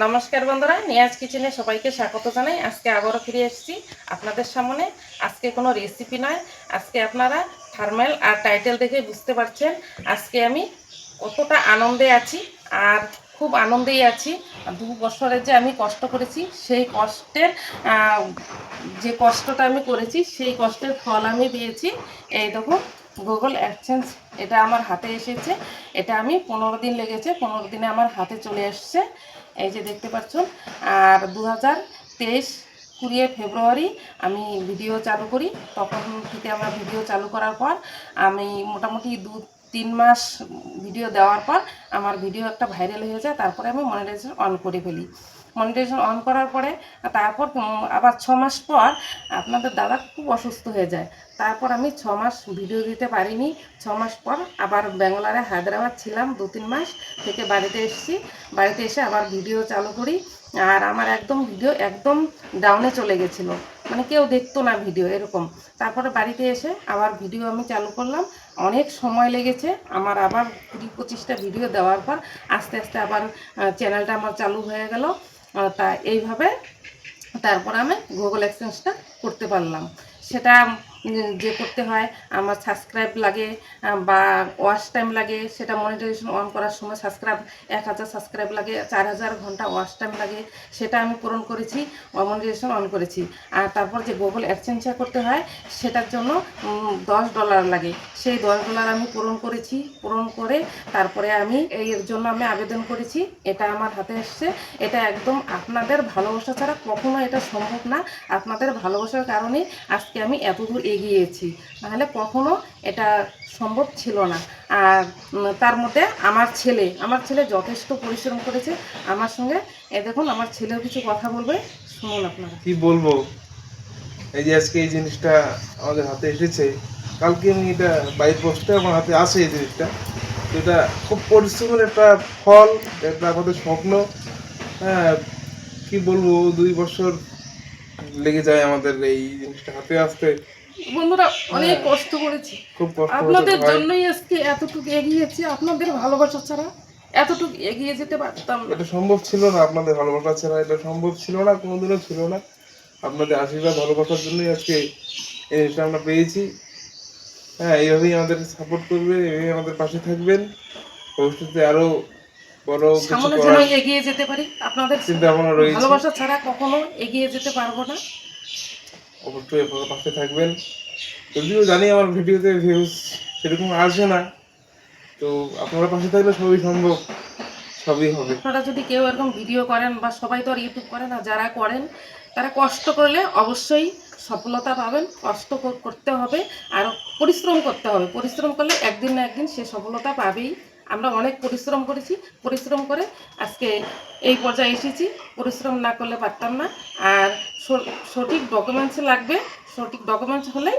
নমস্কার বন্ধুরা, নিয়াজ কিচেনে সবাইকে স্বাগত জানাই। আজকে আবারও ফিরে এসেছি আপনাদের সামনে। আজকে কোনো রেসিপি নয়, আজকে আপনারা থার্মেল আর টাইটেল দেখে বুঝতে পারছেন আজকে আমি কতটা আনন্দে আছি আর খুব আনন্দেই আছি। দু বছরের যে আমি কষ্ট করেছি, সেই কষ্টের যে কষ্টটা আমি করেছি, সেই কষ্টের ফল আমি দিয়েছি। এই দেখুন গুগল অ্যাডসেন্স এটা আমার হাতে এসেছে। এটা আমি পনেরো দিন লেগেছে, পনেরো দিনে আমার হাতে চলে এসছে এই যে দেখতে পাচ্ছ, আর দু হাজার তেইশ ফেব্রুয়ারি আমি ভিডিও চালু করি। তখন থেকে আমার ভিডিও চালু করার পর আমি মোটামুটি দু, তিন মাস ভিডিও দেওয়ার পর আমার ভিডিও একটা ভাইরাল হয়ে যায়। তারপরে আমি মনিটাইজেশন অন করে ফেলি। মনিটাইজেশন অন করার পরে, তারপর আবার ছ মাস পর আপনাদের দাদা খুব অসুস্থ হয়ে যায়। তারপর আমি ছ মাস ভিডিও দিতে পারিনি। ছ মাস পর আবার ব্যাঙ্গালোরে হায়দ্রাবাদ ছিলাম দু তিন মাস থেকে বাড়িতে এসেছি। বাড়িতে এসে আবার ভিডিও চালু করি। আর আমার একদম ভিডিও একদম ডাউনে চলে গেছিল। মানে কেউ দেখতো না ভিডিও এরকম। তারপরে বাড়িতে এসে আবার ভিডিও আমি চালু করলাম। অনেক সময় লেগেছে। আমার আবার কুড়ি পঁচিশটা ভিডিও দেওয়ার পর আস্তে আস্তে আবার চ্যানেলটা আমার চালু হয়ে গেল। তা এইভাবে তারপর আমি গুগল এক্সচেঞ্জটা করতে পারলাম। সেটা যে করতে হয়, আমার সাবস্ক্রাইব লাগে বা ওয়াচ টাইম লাগে, সেটা মনিটাইজেশন অন করার সময় সাবস্ক্রাইব এক হাজার সাবস্ক্রাইব লাগে, চার হাজার ঘণ্টা ওয়াচ টাইম লাগে, সেটা আমি পূরণ করেছি মনিটাইজেশন অন করেছি। আর তারপর যে গুগল এক্সচেঞ্জটা করতে হয়, সেটার জন্য দশ ডলার লাগে। সেই দশ ডলার আমি পূরণ করেছি, পূরণ করে তারপরে আমি এর জন্য আমি আবেদন করেছি, এটা আমার হাতে এসছে। এটা একদম আপনাদের ভালোবাসা ছাড়া কখনো এটা সম্ভব না। আপনাদের ভালোবাসার কারণে আজকে আমি এতদূর এগিয়েছি। নাহলে কখনো এটা সম্ভব ছিল না। আর তার মধ্যে আমার ছেলে আমার ছেলে যথেষ্ট পরিশ্রম করেছে। আমার সঙ্গে, এ দেখুন, আমার ছেলেও কিছু কথা বলবে, শুনুন আপনারা। কি বলব? এই যে আজকে এই জিনিসটা আমাদের হাতে এসেছে, কালকে আমি এটা বাইক পোস্টে আমার হাতে আসে এই জিনিসটা। এটা খুব পরিশ্রমের একটা ফল, এটা আমাদের স্বপ্ন। হ্যাঁ কি বলব, দুই বছর লেগে যায় আমাদের এই জিনিসটা হাতে আসতে। বন্ধুরা অনেক কষ্ট করেছি। আপনাদের জন্যই আজকে এতটুকু এগিয়েছি। আপনাদের ভালোবাসা ছাড়া এতটুকু এগিয়ে যেতে পারতাম এটা সম্ভব ছিল না আপনাদের ভালোবাসা ছাড়া এটা সম্ভব ছিল না কোনোদিনও ছিল না। আপনাদের আশীর্বাদ ভালোবাসার জন্যই আজকে এই জিনিসটা আমরা পেয়েছি। হ্যাঁ এইভাবেই আমাদের সাপোর্ট করবেন এইভাবেই আমাদের পাশে থাকবেন। ভবিষ্যতে আরও বড় কিছু সামনে যেন এগিয়ে যেতে পারি। আপনাদের চিন্তা ভাবনা রয়েছে। ভালোবাসা ছাড়া কখনো এগিয়ে যেতে পারব না। অবশ্যই আপনারা পাশে থাকবেন। যদিও জানি আমার ভিডিওতে ভিউজ সেরকম আসে না। তো আপনারা পাশে থাকলে সবই সম্ভব। সবই হবে। আপনারা যদি কেউ এরকম ভিডিও করেন বা সবাই তো আর ইউটিউব করে না, যারা করেন, তারা কষ্ট করলে অবশ্যই সফলতা পাবেন। কষ্ট করতে হবে আর পরিশ্রম করতে হবে। পরিশ্রম করলে একদিন না একদিন সে সফলতা পাবেই। আমরা অনেক পরিশ্রম করেছি। পরিশ্রম করে আজকে এই পর্যায়ে এসেছি। পরিশ্রম না করলে পারতাম না। আর সঠিক ডকুমেন্টস লাগবে সঠিক ডকুমেন্টস হলেই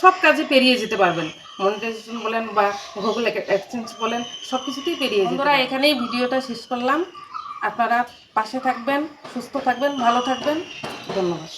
সব কাজে পেরিয়ে যেতে পারবেন। মনিটাইজেশন বলেন বা গুগল এক্সচেঞ্জ বলেন সব কিছুতেই পেরিয়ে বন্ধুরা এখানেই ভিডিওটা শেষ করলাম। আপনারা পাশে থাকবেন সুস্থ থাকবেন ভালো থাকবেন। ধন্যবাদ।